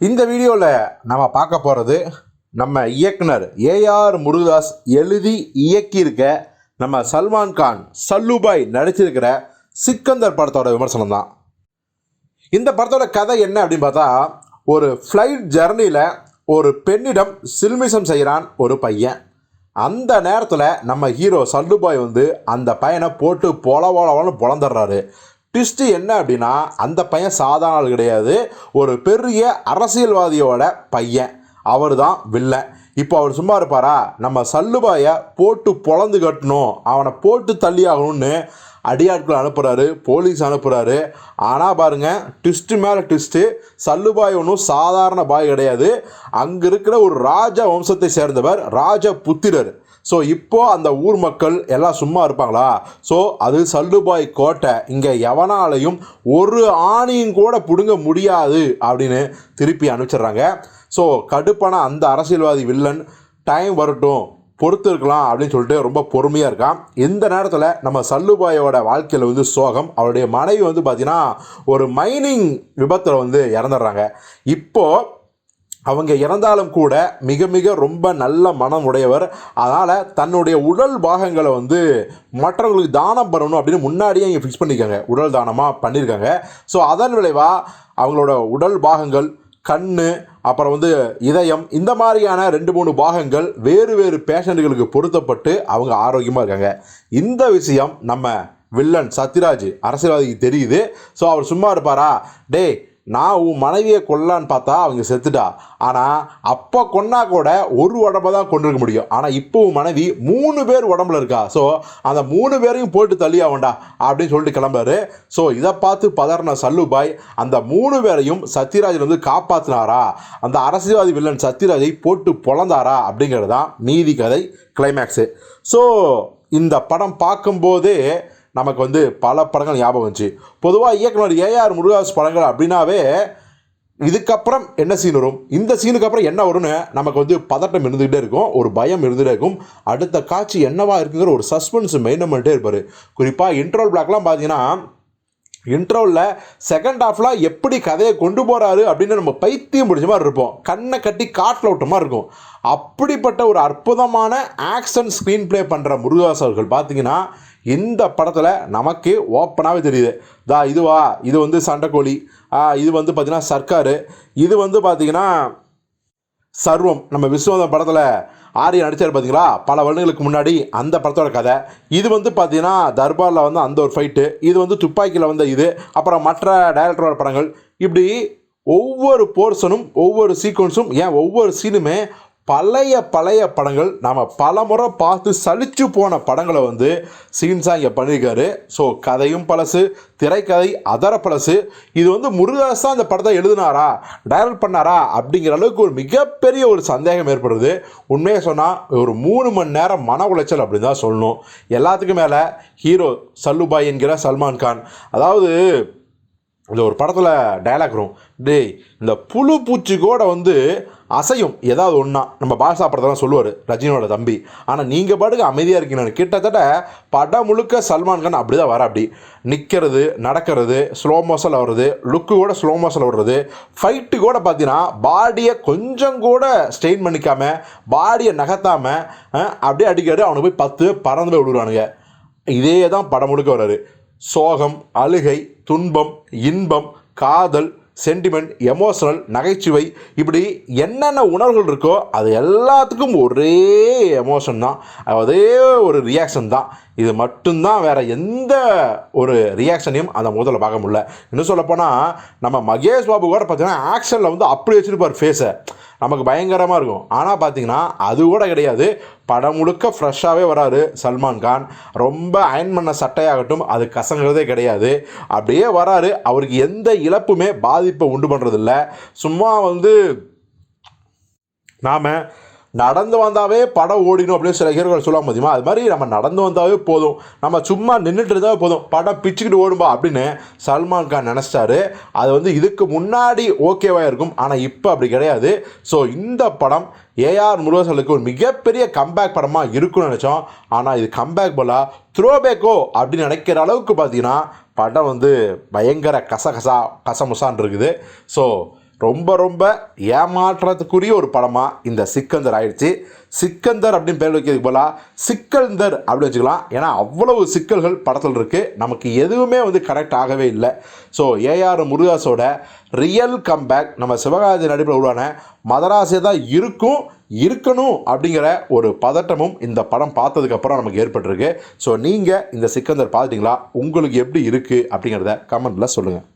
இந்த வீடியோவில் நம்ம பார்க்க போகிறது நம்ம இயக்குனர் ஏஆர் முருகதாஸ் எழுதி இயக்கியிருக்க நம்ம சல்மான் கான் சல்லுபாய் நடிச்சிருக்கிற சிக்கந்தர் படத்தோட விமர்சனம் தான். இந்த படத்தோட கதை என்ன அப்படின்னு பார்த்தா ஒரு ஃப்ளைட் ஜர்னியில் ஒரு பெண்ணிடம் சில்மிசம் செய்கிறான் ஒரு பையன். அந்த நேரத்தில் நம்ம ஹீரோ சல்லுபாய் வந்து அந்த பையனை போட்டு பொல பொலவன்னு பொழந்துடுறாரு ட்விஸ்ட்டு என்ன அப்படின்னா அந்த பையன் சாதாரண ஆள் கிடையாது. ஒரு பெரிய அரசியல்வாதியோட பையன். அவர் தான் வில்லன் இப்போ அவர் சும்மா இருப்பாரா? நம்ம சல்லுபாயை போட்டு பொழந்து கட்டணும். அவனை போட்டு தள்ளி ஆகணும்னு அடியாட்கள் அனுப்புகிறாரு போலீஸ் அனுப்புகிறாரு ஆனால் பாருங்கள் ட்விஸ்ட்டு மேலே ட்விஸ்ட்டு சல்லுபாய் ஒன்றும் சாதாரண பாய் கிடையாது. அங்கே இருக்கிற ஒரு ராஜ வம்சத்தை சேர்ந்தவர் ராஜ புத்திரர் ஸோ இப்போது அந்த ஊர் மக்கள் எல்லாம் சும்மா இருப்பாங்களா? ஸோ அது சல்லுபாய் கோட்டை. இங்கே எவனாலையும் ஒரு ஆணியும் கூட பிடுங்க முடியாது அப்படின்னு திருப்பி அனுப்பிச்சிடுறாங்க. ஸோ கடுப்பான அந்த அரசியல்வாதி வில்லன் டைம் வரட்டும் பொறுத்து இருக்கலாம் அப்படின்னு சொல்லிட்டு ரொம்ப பொறுமையாக இருக்கான். இந்த நேரத்தில் நம்ம சல்லுபாயோட வாழ்க்கையில் வந்து சோகம். அவருடைய மனைவி வந்து பார்த்திங்கன்னா ஒரு மைனிங் விபத்தில் வந்து இறந்துடுறாங்க. இப்போது அவங்க இறந்தாலும் கூட மிக மிக ரொம்ப நல்ல மனம் உடையவர். அதனால் தன்னுடைய உடல் பாகங்களை வந்து மற்றவங்களுக்கு தானம் பண்ணணும் அப்படின்னு முன்னாடியே இங்கே ஃபிக்ஸ் பண்ணியிருக்காங்க உடல் தானமாக பண்ணியிருக்காங்க ஸோ அதன் விளைவாக அவங்களோட உடல் பாகங்கள் கண் அப்புறம் வந்து இதயம் இந்த மாதிரியான ரெண்டு மூணு பாகங்கள் வேறு வேறு பேஷண்ட்டுகளுக்கு பொருத்தப்பட்டு அவங்க ஆரோக்கியமாக இருக்காங்க. இந்த விஷயம் நம்ம வில்லன் சத்யராஜ் அரசியல்வாதிக்கு தெரியுது. ஸோ அவர் சும்மா இருப்பாரா? டேய் நான் உன் மனைவியை கொல்லான்னு பார்த்தா அவங்க செத்துட்டா. ஆனால் அப்போ கொன்னா கூட ஒரு உடம்பை தான் கொண்டு இருக்க முடியும். ஆனால் இப்போ உன் மனைவி மூணு பேர் உடம்புல இருக்கா. ஸோ அந்த மூணு பேரையும் போட்டு தள்ளி ஆகண்டா அப்படின்னு சொல்லிட்டு கிளம்புறாரு. ஸோ இதை பார்த்து பதறின சல்லுபாய் அந்த மூணு பேரையும் சத்யராஜன் வந்து காப்பாற்றினாரா அந்த அரசியல்வாதி வில்லன் சத்யராஜை போட்டு பொழந்தாரா? அப்படிங்கிறது தான் நீதி கதை கிளைமேக்ஸு ஸோ இந்த படம் பார்க்கும்போதே நமக்கு வந்து பல படங்கள் ஞாபகம் வந்துச்சு. பொதுவாக இயக்குனர் ஏஆர் முருகாஸ் படங்கள் அப்படின்னாவே இதுக்கப்புறம் என்ன சீன் வரும்? இந்த சீனுக்கு அப்புறம் என்ன வரும்னு நமக்கு வந்து பதட்டம் இருந்துகிட்டே இருக்கும் ஒரு பயம் இருந்துகிட்டே இருக்கும். அடுத்த காட்சி என்னவா இருக்குங்கிற ஒரு சஸ்பென்ஸ் மெயின்டைன் பண்ணிட்டே இருப்பார். குறிப்பாக இன்ட்ரோல் பிளாக்லாம் பார்த்தீங்கன்னா இன்ட்ரோவில் செகண்ட் ஹாஃப்லாம் எப்படி கதையை கொண்டு போகிறாரு அப்படின்னு நம்ம பைத்தியம் பிடிச்ச மாதிரி இருப்போம். கண்ணை கட்டி காட்டில் விட்ட மாதிரி இருக்கும். அப்படிப்பட்ட ஒரு அற்புதமான ஆக்ஷன் ஸ்க்ரீன் ப்ளே பண்ணுற முருகாஸ் அவர்கள் பார்த்தீங்கன்னா இந்த படத்தில் நமக்கு ஓப்பனாகவே தெரியுது. தா இதுவா இது வந்து சண்டைக்கோழி. இது வந்து பார்த்திங்கன்னா சர்க்காரு. இது வந்து பார்த்திங்கன்னா சர்வம். நம்ம விஸ்வநாதன் படத்தில் ஆரிய நடித்தார் பார்த்தீங்களா பல வருடங்களுக்கு முன்னாடி அந்த படத்தோட கதை. இது வந்து பார்த்தீங்கன்னா தர்பாரில் வந்து அந்த ஒரு ஃபைட்டு இது வந்து துப்பாக்கியில் வந்த இது. அப்புறம் மற்ற டைரக்டரோட படங்கள். இப்படி ஒவ்வொரு போர்ஷனும் ஒவ்வொரு சீக்வன்ஸும் ஏன் ஒவ்வொரு சீனுமே பழைய பழைய படங்கள் நாம் பல முறை பார்த்து சலிச்சு போன படங்களை வந்து சீன்ஸாக இங்கே பண்ணியிருக்காரு. ஸோ கதையும் பழசு திரைக்கதை அதர பழசு. இது வந்து முருகதாஸ் தான் அந்த படத்தை எழுதினாரா டைரக்ட் பண்ணாரா அப்படிங்கிற அளவுக்கு ஒரு மிகப்பெரிய ஒரு சந்தேகம் ஏற்படுது. உண்மையை சொன்னால் ஒரு மூணு மணி நேரம் மன உளைச்சல் அப்படின்னு தான் சொல்லணும். எல்லாத்துக்கும் மேலே ஹீரோ சல்லுபாய் என்கிற சல்மான் கான். அதாவது இந்த ஒரு படத்தில் டயலாக் வரும். டேய் இந்த புழு பூச்சி கூட வந்து அசையும். ஏதாவது ஒன்றா நம்ம பாஷா படத்தெல்லாம் சொல்லுவார் ரஜினியோட தம்பி. ஆனால் நீங்கள் பாட்டுக்கு அமைதியாக இருக்கீங்க கிட்டத்தட்ட படம் முழுக்க சல்மான் கான் அப்படி தான் வர அப்படி நிற்கிறது நடக்கிறது ஸ்லோ மோஷனில் வர்றது லுக்கு கூட ஸ்லோ மோஷனில் வர்றது. ஃபைட்டு கூட பார்த்தீங்கன்னா பாடியை கொஞ்சம் கூட ஸ்ட்ரெயின் பண்ணிக்காமல் பாடியை நகர்த்தாமல் அப்படியே அடிக்காரு அவனுக்கு போய் பத்து பறந்து போய் விடுவானுங்க இதே தான் படம் முழுக்க வர்றாரு சோகம் அழுகை துன்பம் இன்பம் காதல் சென்டிமெண்ட் எமோஷனல் நகைச்சுவை இப்படி என்னென்ன உணர்வுகள் இருக்கோ அது எல்லாத்துக்கும் ஒரே எமோஷன் தான். அதே ஒரு ரியாக்ஷன் தான். இது மட்டும்தான் வேறு எந்த ஒரு ரியாக்ஷனையும் அந்த முதல்ல பார்க்க முடியல. இன்னும் சொல்லப்போனால் நம்ம மகேஷ் பாபு கூட பார்த்தீங்கன்னா ஆக்ஷனில் வந்து அப்படி வச்சுருப்பார் ஃபேஸை நமக்கு பயங்கரமாக இருக்கும். ஆனால் பார்த்தீங்கன்னா அது கூட கிடையாது. படம் முழுக்க ஃப்ரெஷ்ஷாகவே வராரு சல்மான் கான். ரொம்ப அயன் பண்ண சட்டையாகட்டும் அது கசங்கிறதே கிடையாது. அப்படியே வராரு. அவருக்கு எந்த இழப்புமே பாதிப்பை உண்டு பண்ணுறதில்ல சும்மா வந்து நாம் நடந்து வந்தாவே படம் ஓடிடும் அப்படின்னு சில ஹீரோக்கள் சொல்லுவாங்க முடியுமா அது மாதிரி நம்ம நடந்து வந்தாவே போதும். நம்ம சும்மா நின்றுட்டு இருந்தாவே போதும். படம் பிச்சுக்கிட்டு ஓடும்பா அப்படின்னு சல்மான் கான் நினச்சிட்டாரு. அது வந்து இதுக்கு முன்னாடி ஓகேவாக இருக்கும். ஆனால் இப்போ அப்படி கிடையாது. ஸோ இந்த படம் ஏஆர் முருகசலுக்கு ஒரு மிகப்பெரிய கம்பேக் படமாக இருக்கும்னு நினச்சோம். ஆனால் இது கம்பேக் போல த்ரோபேக்கோ அப்படின்னு நினைக்கிற அளவுக்கு பார்த்தீங்கன்னா படம் வந்து பயங்கர கசகசா கசமுசான் இருக்குது. ஸோ ரொம்ப ரொம்ப ஏமாற்றத்துக்குரிய ஒரு படமாக இந்த சிக்கந்தர் ஆயிடுச்சு. சிக்கந்தர் அப்படின்னு பேர் வைக்கிறதுக்கு போல சிக்கந்தர் அப்படின்னு வச்சுக்கலாம். ஏன்னா அவ்வளவு சிக்கல்கள் படத்தில் இருக்குது நமக்கு எதுவுமே வந்து கரெக்ட் ஆகவே இல்லை. ஸோ ஏஆர் முருகாஸோட ரியல் கம்பேக் நம்ம சிவகாஜி நடிப்பில் உருவான மதராசே தான் இருக்கும் இருக்கணும் அப்படிங்கிற ஒரு பதட்டமும் இந்த படம் பார்த்ததுக்கப்புறம் நமக்கு ஏற்பட்டிருக்கு. ஸோ நீங்கள் இந்த சிக்கந்தர் பார்த்துட்டிங்களா? உங்களுக்கு எப்படி இருக்குது அப்படிங்கிறத கமெண்ட்டில் சொல்லுங்கள்